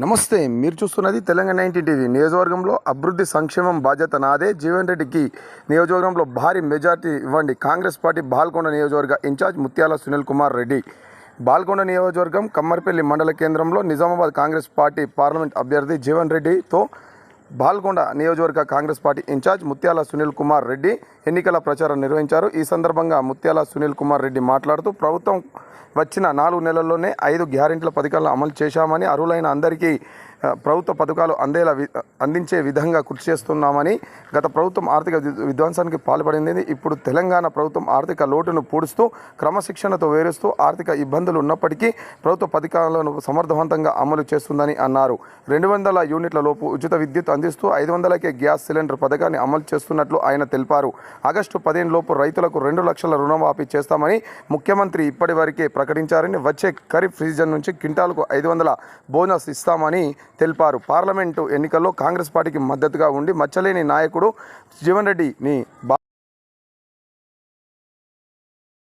నమస్తే మీరు చూస్తున్నది తెలంగాణ నైన్టీ టీవీ. నియోజకవర్గంలో అభివృద్ధి సంక్షేమం బాధ్యత నాదే. జీవన్ రెడ్డికి నియోజకవర్గంలో భారీ మెజార్టీ ఇవ్వండి. కాంగ్రెస్ పార్టీ బాల్కొండ నియోజకవర్గ ఇన్ఛార్జ్ ముత్యాల సునీల్ కుమార్ రెడ్డి. బాల్కొండ నియోజకవర్గం కమ్మర్పల్లి మండల కేంద్రంలో నిజామాబాద్ కాంగ్రెస్ పార్టీ పార్లమెంట్ అభ్యర్థి జీవన్ రెడ్డితో బాల్కొండ నియోజకవర్గ కాంగ్రెస్ పార్టీ ఇన్ఛార్జ్ ముత్యాల సునీల్ కుమార్ రెడ్డి ఎన్నికల ప్రచారం నిర్వహించారు. ఈ సందర్భంగా ముత్యాల సునీల్ కుమార్ రెడ్డి మాట్లాడుతూ ప్రభుత్వం వచ్చిన నాలుగు నెలల్లోనే ఐదు గ్యారెంటీల పథకాలను అమలు చేశామని అర్హులైన అందరికీ ప్రభుత్వ పథకాలు అందేలా వి- అందించే విధంగా కృషి చేస్తున్నామని గత ప్రభుత్వం ఆర్థిక విధ్వంసానికి పాల్పడింది. ఇప్పుడు తెలంగాణ ప్రభుత్వం ఆర్థిక లోటును పూడుస్తూ క్రమశిక్షణతో వేరుస్తూ ఆర్థిక ఇబ్బందులు ఉన్నప్పటికీ ప్రభుత్వ పథకాలను సమర్థవంతంగా అమలు చేస్తుందని అన్నారు. రెండు వందల యూనిట్ల లోపు ఉచిత విద్యుత్ అందిస్తూ ఐదు వందలకే గ్యాస్ సిలిండర్ పథకాన్ని అమలు చేస్తున్నట్లు ఆయన తెలిపారు. ఆగస్టు పదిహేను లోపు రైతులకు రెండు లక్షల రుణమాఫీ చేస్తామని ముఖ్యమంత్రి ఇప్పటి ఇప్పటికే ప్రకటించారని వచ్చే ఖరీఫ్ సీజన్ నుంచి క్వింటాల్కు ఐదు వందల బోనస్ ఇస్తామని తెలిపారు. పార్లమెంటు ఎన్నికల్లో కాంగ్రెస్ పార్టీకి మద్దతుగా ఉండి మచ్చలేని నాయకుడు జీవన్ రెడ్డిని